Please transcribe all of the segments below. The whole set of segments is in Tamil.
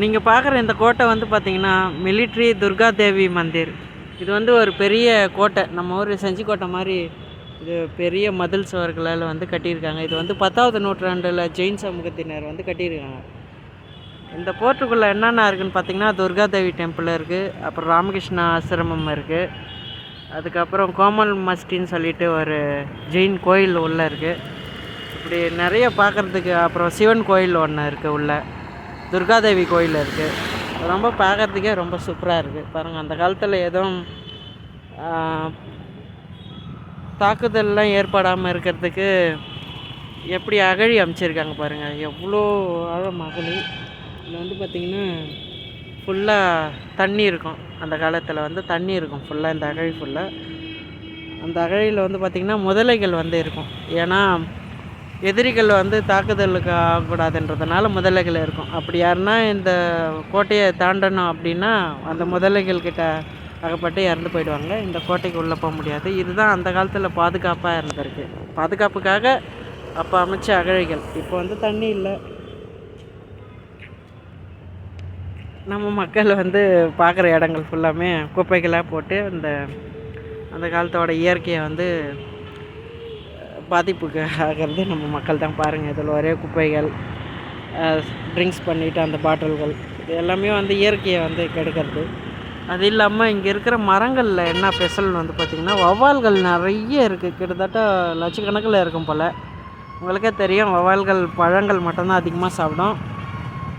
நீங்கள் பார்க்குற இந்த கோட்டை வந்து பார்த்தீங்கன்னா மிலிட்ரி துர்கா தேவி மந்திர். இது வந்து ஒரு பெரிய கோட்டை. நம்ம ஊர் செஞ்சி கோட்டை மாதிரி இது பெரிய மதில் சுவர்களால் வந்து கட்டியிருக்காங்க. இது வந்து பத்தாவது நூற்றாண்டில் ஜெயின் சமூகத்தினர் வந்து கட்டியிருக்காங்க. இந்த போர்ட்டுக்குள்ளே என்னென்ன இருக்குதுன்னு பார்த்தீங்கன்னா துர்கா தேவி டெம்பிள் இருக்குது அப்புறம் ராமகிருஷ்ணா ஆசிரமம் இருக்குது அதுக்கப்புறம் கோமல் மஸ்டின்னு சொல்லிட்டு ஒரு ஜெயின் கோயில் உள்ளே இருக்குது இப்படி நிறைய பார்க்குறதுக்கு அப்புறம் சிவன் கோயில் ஒன்று இருக்குது உள்ளே. துர்காதேவி கோயில் இருக்குது ரொம்ப பார்க்குறதுக்கே ரொம்ப சூப்பராக இருக்குது பாருங்கள் அந்த காலத்தில் எதுவும் தாக்குதல்லாம் ஏற்படாமல் இருக்கிறதுக்கு எப்படி அகழி அமைச்சிருக்காங்க பாருங்கள் எவ்வளோ ஆழம் அகழி. இதில் வந்து பார்த்திங்கன்னா ஃபுல்லாக தண்ணி இருக்கும். அந்த காலத்தில் வந்து தண்ணி இருக்கும். ஃபுல்லாக இந்த அகழி ஃபுல்லாக அந்த அகழியில் வந்து பார்த்திங்கன்னா முதலைகள் வந்து இருக்கும். ஏன்னா எதிரிகள் வந்து தாக்குதலுக்கு ஆகக்கூடாதுன்றதுனால முதலைகள் இருக்கும். அப்படி யாருன்னா இந்த கோட்டையை தாண்டணும் அப்படின்னா அந்த முதலைகள் கிட்ட அகப்பட்டு இறந்து போயிடுவாங்க. இந்த கோட்டைக்கு உள்ளே போக முடியாது. இதுதான் அந்த காலத்தில் பாதுகாப்பாக இருந்திருக்கு. பாதுகாப்புக்காக அப்போ அமைச்ச அகழிகள். இப்போ வந்து தண்ணி இல்லை. நம்ம மக்கள் வந்து பார்க்குற இடங்கள் ஃபுல்லாமே குப்பைகளாக போட்டு அந்த அந்த காலத்தோட இயற்கையை வந்து பாதிப்புக்கு ஆகிறது நம்ம மக்கள் தான் பாருங்கள் இதில் ஒரே குப்பைகள் ட்ரிங்க்ஸ் பண்ணிவிட்டு அந்த பாட்டில்கள் இது எல்லாமே வந்து இயற்கையை வந்து கெடுக்கிறது. அது இல்லாமல் இங்கே இருக்கிற மரங்களில் என்ன ஸ்பெஷல் வந்து பார்த்திங்கன்னா வௌவால்கள் நிறைய இருக்குது கிட்டத்தட்ட லட்சக்கணக்கில் இருக்கும் போல். உங்களுக்கே தெரியும் வௌவால்கள் பழங்கள் மட்டும்தான் அதிகமாக சாப்பிடும்.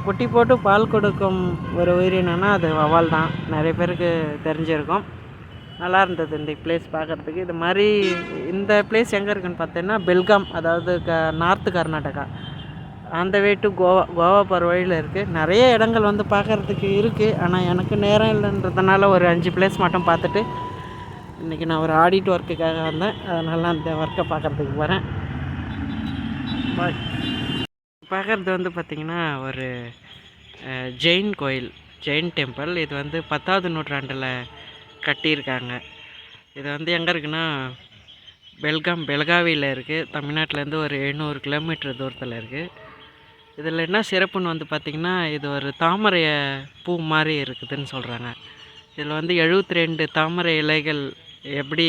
குட்டி போட்டு பால் கொடுக்கும் ஒரு உயிரினம்னா அது வவால் தான். நிறைய பேருக்கு தெரிஞ்சிருக்கும். நல்லா இருந்தது இந்த பிளேஸ் பார்க்குறதுக்கு. இது மாதிரி இந்த பிளேஸ் எங்கே இருக்குன்னு பார்த்தீங்கன்னா பெல்காம் அதாவது க நார்த்து கர்நாடகா. அந்த வே டு கோவா கோவா போகிற வழியில் இருக்குது நிறைய இடங்கள் வந்து பார்க்குறதுக்கு இருக்குது ஆனால் எனக்கு நேரம் இல்லைன்றதுனால ஒரு அஞ்சு பிளேஸ் மட்டும் பார்த்துட்டு இன்றைக்கி நான் ஒரு ஆடிட் ஒர்க்குக்காக வந்தேன். அதனால் அந்த ஒர்க்கை பார்க்குறதுக்கு போகிறேன் பாய் பார்க்குறது வந்து பார்த்திங்கன்னா ஒரு ஜெயின் கோயில் ஜெயின் டெம்பிள் இது வந்து பத்தாவது நூற்றாண்டில் கட்டியிருக்காங்க. இது வந்து எங்கே இருக்குன்னா பெல்காம் பெல்காவியில் இருக்குது தமிழ்நாட்டிலேருந்து ஒரு எழுநூறு கிலோமீட்டர் தூரத்தில் இருக்குது இதில் என்ன சிறப்புன்னு வந்து பார்த்திங்கன்னா இது ஒரு தாமரை பூ மாதிரி இருக்குதுன்னு சொல்கிறாங்க இதில் வந்து எழுபத்தி ரெண்டு தாமரை இலைகள் எப்படி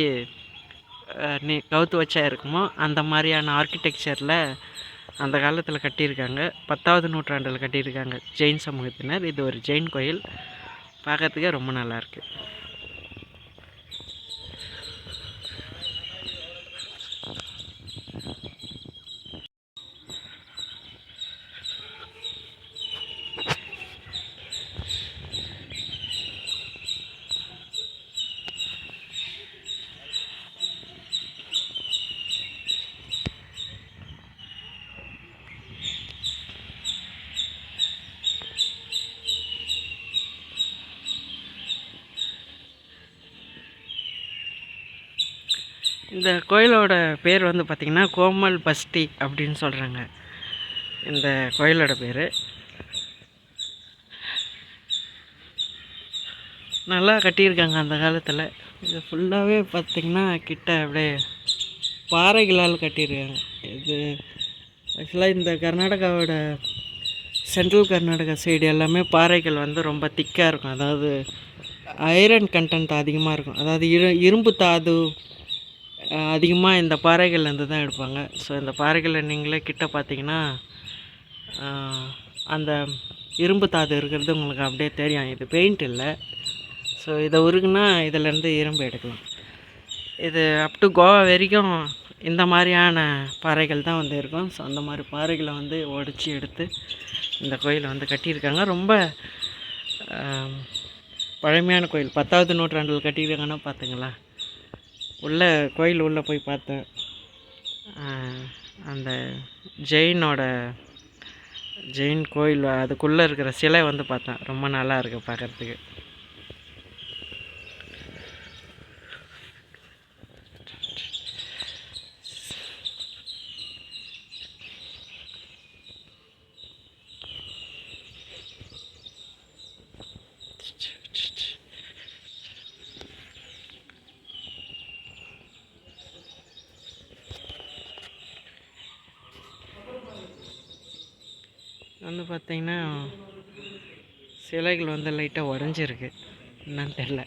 நீ கவுத்து வச்சா இருக்குமோ அந்த மாதிரியான ஆர்கிடெக்சரில் அந்த காலத்தில் கட்டியிருக்காங்க. பத்தாவது நூற்றாண்டில் கட்டியிருக்காங்க ஜெயின் சமூகத்தினர். இது ஒரு ஜெயின் கோயில். பார்க்கறதுக்கே ரொம்ப நல்லா இந்த கோயிலோட பேர் வந்து பார்த்திங்கன்னா கோமல் பஸ்தி அப்படின்னு சொல்கிறாங்க இந்த கோயிலோட பேர். நல்லா கட்டியிருக்காங்க அந்த காலத்தில். இது ஃபுல்லாகவே பார்த்திங்கன்னா கிட்ட அப்படியே பாறைகளால் கட்டியிருக்காங்க. இது ஆக்சுவலாக இந்த கர்நாடகாவோட சென்ட்ரல் கர்நாடகா சைடு எல்லாமே பாறைகள் வந்து ரொம்ப திக்காக இருக்கும். அதாவது ஐரன் கண்டென்ட் அதிகமாக இருக்கும். அதாவது இரு இரும்பு தாது அதிகமாக இந்த பாறைகள்லேருந்து தான் எடுப்பாங்க. ஸோ இந்த பாறைகளில் நீங்களே கிட்ட பார்த்தீங்கன்னா அந்த இரும்பு தாது இருக்கிறது உங்களுக்கு அப்படியே தெரியும். இது பெயிண்ட் இல்லை. ஸோ இதை உருகுனா இதிலேருந்து இரும்பு எடுக்கலாம். இது அப் டு கோவா வரைக்கும் இந்த மாதிரியான பாறைகள் தான் வந்து இருக்கும். ஸோ அந்த மாதிரி பாறைகளை வந்து உடச்சி எடுத்து இந்த கோயிலை வந்து கட்டியிருக்காங்க. ரொம்ப பழமையான கோயில். பத்தாவது நூற்றாண்டில் கட்டியிருக்காங்கன்னா பார்த்துங்களா உள்ளே கோயில் உள்ளே போய் பார்த்தேன். அந்த ஜெயினோட ஜெயின் கோயில் அதுக்குள்ளே இருக்கிற சிலை வந்து பார்த்தேன். ரொம்ப நல்லா இருக்குது பார்க்குறதுக்கு. வந்து பார்த்திங்கன்னா சிலைகள் வந்து லைட்டாக உடஞ்சிருக்கு என்னன்னு தெரில